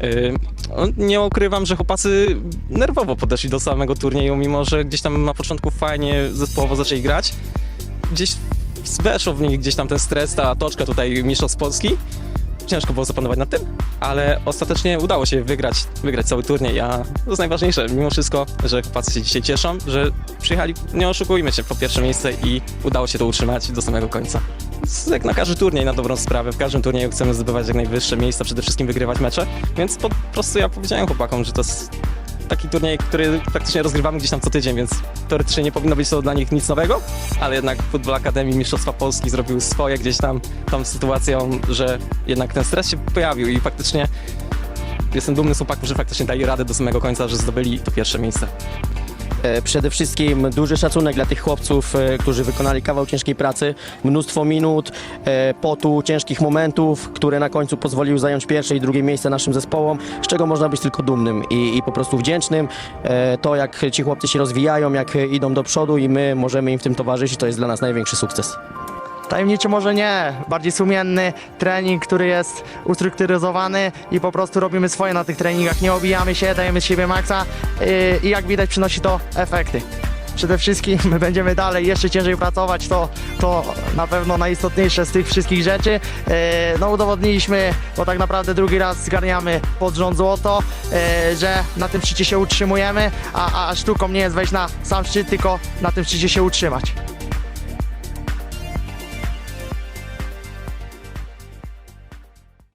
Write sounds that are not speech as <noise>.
Yy, nie ukrywam, że chłopacy nerwowo podeszli do samego turnieju, mimo że gdzieś tam na początku fajnie zespołowo zaczęli grać. Gdzieś weszło w nich gdzieś tam ten stres, ta toczka tutaj mistrzostw Polski. Ciężko było zapanować nad tym, ale ostatecznie udało się wygrać, wygrać cały turniej, a to jest najważniejsze, mimo wszystko, że chłopacy się dzisiaj cieszą, że przyjechali, nie oszukujmy się, po pierwsze miejsce i udało się to utrzymać do samego końca. Jak na każdy turniej na dobrą sprawę, w każdym turnieju chcemy zdobywać jak najwyższe miejsca, przede wszystkim wygrywać mecze, więc po prostu ja powiedziałem chłopakom, że to jest taki turniej, który praktycznie rozgrywamy gdzieś tam co tydzień, więc teoretycznie nie powinno być to dla nich nic nowego, ale jednak Football Akademii Mistrzostwa Polski zrobił swoje gdzieś tam tą sytuacją, że jednak ten stres się pojawił i faktycznie jestem dumny z chłopaków, że faktycznie dali radę do samego końca, że zdobyli to pierwsze miejsce. E, Przede wszystkim duży szacunek dla tych chłopców, e, którzy wykonali kawał ciężkiej pracy, mnóstwo minut, e, potu, ciężkich momentów, które na końcu pozwoliły zająć pierwsze i drugie miejsce naszym zespołom, z czego można być tylko dumnym i, i po prostu wdzięcznym. To jak ci chłopcy się rozwijają, jak idą do przodu i my możemy im w tym towarzyszyć, to jest dla nas największy sukces. Tajemniczy może nie, bardziej sumienny trening, który jest ustrukturyzowany i po prostu robimy swoje na tych treningach, nie obijamy się, dajemy z siebie maksa yy, i jak widać przynosi to efekty. Przede wszystkim <laughs> my będziemy dalej jeszcze ciężej pracować, to, to na pewno najistotniejsze z tych wszystkich rzeczy. Yy, No udowodniliśmy, bo tak naprawdę drugi raz zgarniamy pod rząd złoto, yy, że na tym szczycie się utrzymujemy, a, a sztuką nie jest wejść na sam szczyt, tylko na tym szczycie się utrzymać.